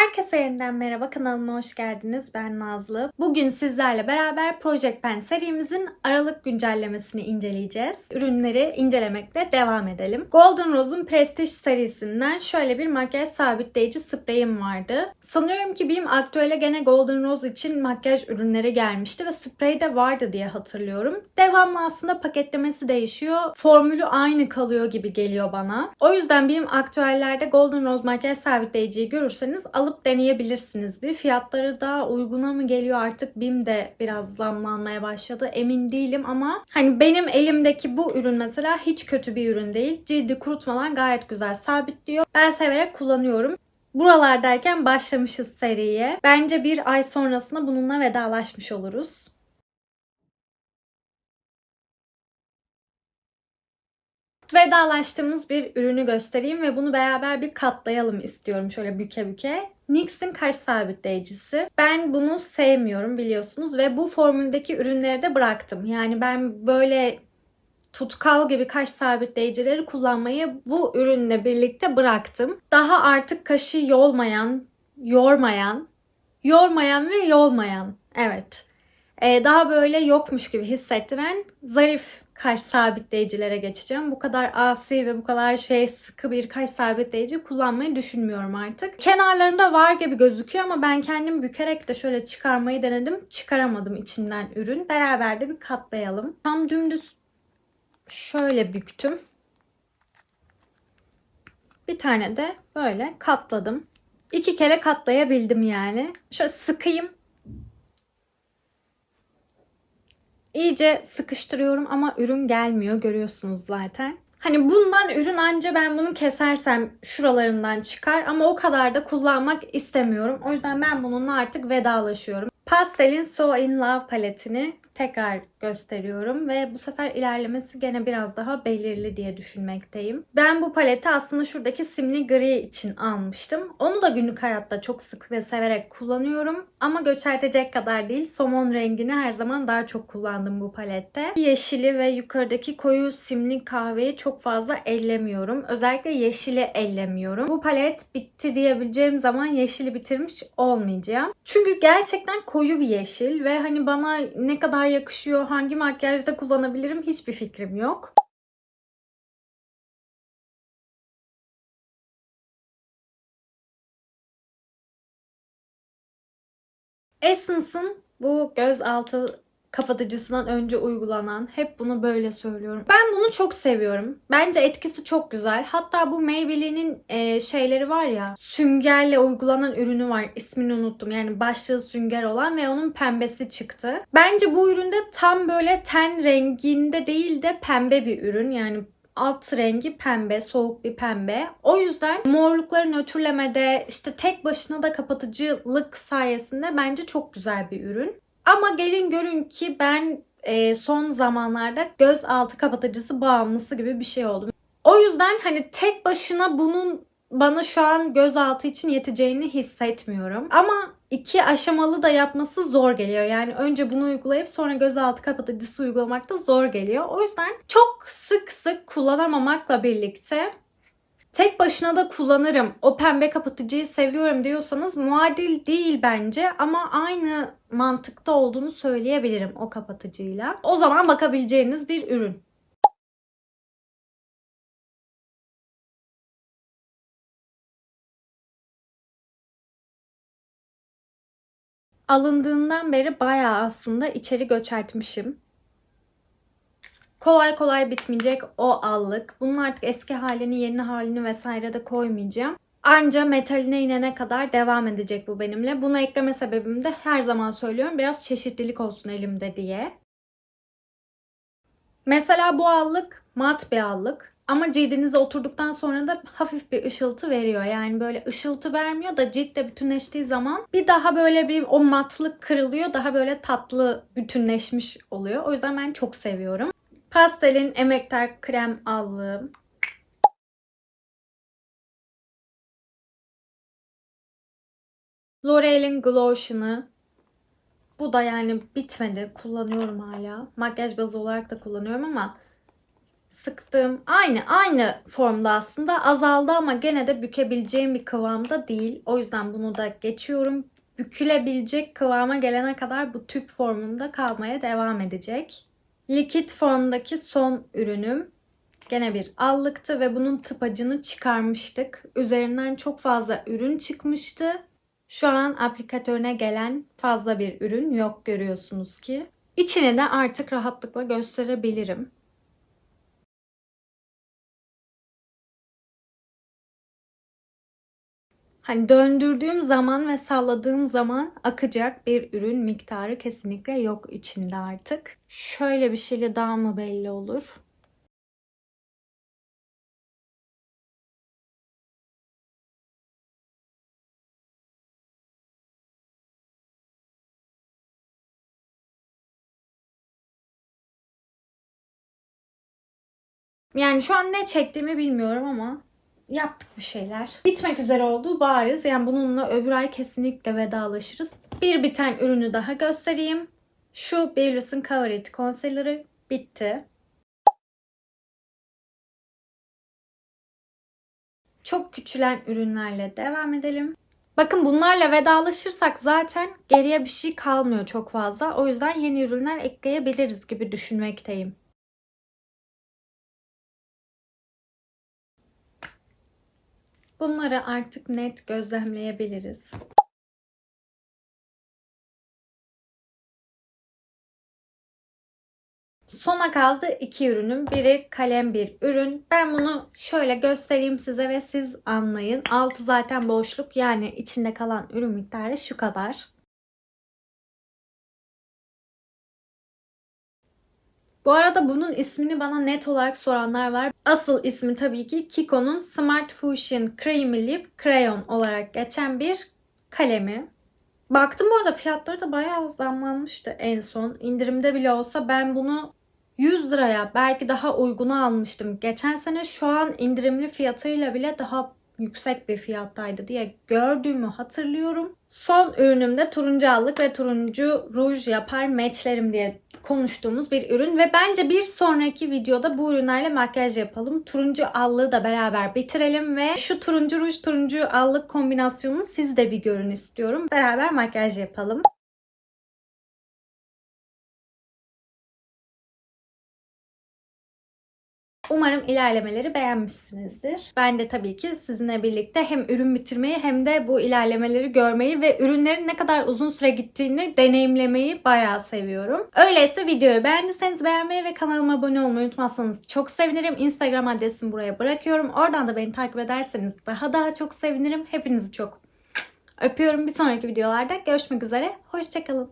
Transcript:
Herkese yeniden merhaba kanalıma hoş geldiniz. Ben Nazlı. Bugün sizlerle beraber Project Pen serimizin Aralık güncellemesini inceleyeceğiz. Ürünleri incelemekle devam edelim. Golden Rose'un Prestige serisinden şöyle bir makyaj sabitleyici spreyim vardı. Sanıyorum ki benim aktüele gene Golden Rose için makyaj ürünleri gelmişti ve sprey de vardı diye hatırlıyorum. Devamlı aslında paketlemesi değişiyor. Formülü aynı kalıyor gibi geliyor bana. O yüzden benim aktüellerde Golden Rose makyaj sabitleyiciyi görürseniz alıp deneyebilirsiniz bir. Fiyatları da uyguna mı geliyor artık BİM de biraz zamlanmaya başladı. Emin değilim ama hani benim elimdeki bu ürün mesela hiç kötü bir ürün değil. Cildi kurutmadan gayet güzel sabitliyor. Ben severek kullanıyorum. Buralardayken başlamışız seriye. Bence bir ay sonrasında bununla vedalaşmış oluruz. Vedalaştığımız bir ürünü göstereyim ve bunu beraber bir katlayalım istiyorum şöyle büke büke. NYX'in kaş sabitleyicisi. Ben bunu sevmiyorum biliyorsunuz ve bu formüldeki ürünleri de bıraktım. Yani ben böyle tutkal gibi kaş sabitleyicileri kullanmayı bu ürünle birlikte bıraktım. Daha artık kaşı yolmayan, yormayan, yormayan ve yolmayan. Evet. Ee, daha böyle yokmuş gibi hissettiren zarif kaş sabitleyicilere geçeceğim. Bu kadar asi ve bu kadar şey sıkı bir kaş sabitleyici kullanmayı düşünmüyorum artık. Kenarlarında var gibi gözüküyor ama ben kendim bükerek de şöyle çıkarmayı denedim. Çıkaramadım içinden ürün. Beraber de bir katlayalım. Tam dümdüz şöyle büktüm. Bir tane de böyle katladım. İki kere katlayabildim yani. Şöyle sıkayım. İyice sıkıştırıyorum ama ürün gelmiyor görüyorsunuz zaten. Hani bundan ürün anca ben bunu kesersem şuralarından çıkar ama o kadar da kullanmak istemiyorum. O yüzden ben bununla artık vedalaşıyorum. Pastel'in So In Love paletini tekrar gösteriyorum ve bu sefer ilerlemesi gene biraz daha belirli diye düşünmekteyim. Ben bu paleti aslında şuradaki simli gri için almıştım. Onu da günlük hayatta çok sık ve severek kullanıyorum ama göçertecek kadar değil. Somon rengini her zaman daha çok kullandım bu palette. Yeşili ve yukarıdaki koyu simli kahveyi çok fazla ellemiyorum. Özellikle yeşili ellemiyorum. Bu palet bitti diyebileceğim zaman yeşili bitirmiş olmayacağım. Çünkü gerçekten koyu bir yeşil ve hani bana ne kadar yakışıyor, hangi makyajda kullanabilirim hiçbir fikrim yok. Essence'ın bu göz altı kapatıcısından önce uygulanan hep bunu böyle söylüyorum. Ben bunu çok seviyorum. Bence etkisi çok güzel. Hatta bu Maybelline'in e, şeyleri var ya süngerle uygulanan ürünü var. İsmini unuttum. Yani başlığı sünger olan ve onun pembesi çıktı. Bence bu üründe tam böyle ten renginde değil de pembe bir ürün. Yani alt rengi pembe, soğuk bir pembe. O yüzden morlukları nötrlemede işte tek başına da kapatıcılık sayesinde bence çok güzel bir ürün. Ama gelin görün ki ben e, son zamanlarda göz altı kapatıcısı bağımlısı gibi bir şey oldum. O yüzden hani tek başına bunun bana şu an gözaltı için yeteceğini hissetmiyorum. Ama iki aşamalı da yapması zor geliyor. Yani önce bunu uygulayıp sonra gözaltı kapatıcısı uygulamak da zor geliyor. O yüzden çok sık sık kullanamamakla birlikte Tek başına da kullanırım. O pembe kapatıcıyı seviyorum diyorsanız muadil değil bence ama aynı mantıkta olduğunu söyleyebilirim o kapatıcıyla. O zaman bakabileceğiniz bir ürün. Alındığından beri bayağı aslında içeri göçertmişim. Kolay kolay bitmeyecek o allık. Bunun artık eski halini, yeni halini vesaire de koymayacağım. Anca metaline inene kadar devam edecek bu benimle. Bunu ekleme sebebim de her zaman söylüyorum biraz çeşitlilik olsun elimde diye. Mesela bu allık mat bir allık. Ama cildinize oturduktan sonra da hafif bir ışıltı veriyor. Yani böyle ışıltı vermiyor da ciltle bütünleştiği zaman bir daha böyle bir o matlık kırılıyor. Daha böyle tatlı bütünleşmiş oluyor. O yüzden ben çok seviyorum. Pastel'in emektar krem allığı. L'Oreal'in Glotion'ı. Bu da yani bitmedi. Kullanıyorum hala. Makyaj bazı olarak da kullanıyorum ama sıktığım aynı aynı formda aslında azaldı ama gene de bükebileceğim bir kıvamda değil. O yüzden bunu da geçiyorum. Bükülebilecek kıvama gelene kadar bu tüp formunda kalmaya devam edecek. Likit formdaki son ürünüm gene bir allıktı ve bunun tıpacını çıkarmıştık. Üzerinden çok fazla ürün çıkmıştı. Şu an aplikatörüne gelen fazla bir ürün yok görüyorsunuz ki. İçini de artık rahatlıkla gösterebilirim. Hani döndürdüğüm zaman ve salladığım zaman akacak bir ürün miktarı kesinlikle yok içinde artık. Şöyle bir şeyle daha mı belli olur? Yani şu an ne çektiğimi bilmiyorum ama yaptık bir şeyler. Bitmek üzere olduğu bariz. Yani bununla öbür ay kesinlikle vedalaşırız. Bir biten ürünü daha göstereyim. Şu Baileys'in Cover It Concealer'ı bitti. Çok küçülen ürünlerle devam edelim. Bakın bunlarla vedalaşırsak zaten geriye bir şey kalmıyor çok fazla. O yüzden yeni ürünler ekleyebiliriz gibi düşünmekteyim. Bunları artık net gözlemleyebiliriz. Sona kaldı iki ürünüm. Biri kalem bir ürün. Ben bunu şöyle göstereyim size ve siz anlayın. Altı zaten boşluk yani içinde kalan ürün miktarı şu kadar. Bu arada bunun ismini bana net olarak soranlar var. Asıl ismi tabii ki Kiko'nun Smart Fusion Creamy Lip Crayon olarak geçen bir kalemi. Baktım bu arada fiyatları da bayağı zamlanmıştı en son. İndirimde bile olsa ben bunu 100 liraya belki daha uyguna almıştım. Geçen sene şu an indirimli fiyatıyla bile daha yüksek bir fiyattaydı diye gördüğümü hatırlıyorum. Son ürünümde turuncu allık ve turuncu ruj yapar matchlerim diye konuştuğumuz bir ürün ve bence bir sonraki videoda bu ürünlerle makyaj yapalım. Turuncu allığı da beraber bitirelim ve şu turuncu ruj turuncu allık kombinasyonunu siz de bir görün istiyorum. Beraber makyaj yapalım. Umarım ilerlemeleri beğenmişsinizdir. Ben de tabii ki sizinle birlikte hem ürün bitirmeyi hem de bu ilerlemeleri görmeyi ve ürünlerin ne kadar uzun süre gittiğini deneyimlemeyi bayağı seviyorum. Öyleyse videoyu beğendiyseniz beğenmeyi ve kanalıma abone olmayı unutmazsanız çok sevinirim. Instagram adresimi buraya bırakıyorum. Oradan da beni takip ederseniz daha daha çok sevinirim. Hepinizi çok öpüyorum. Bir sonraki videolarda görüşmek üzere. Hoşçakalın.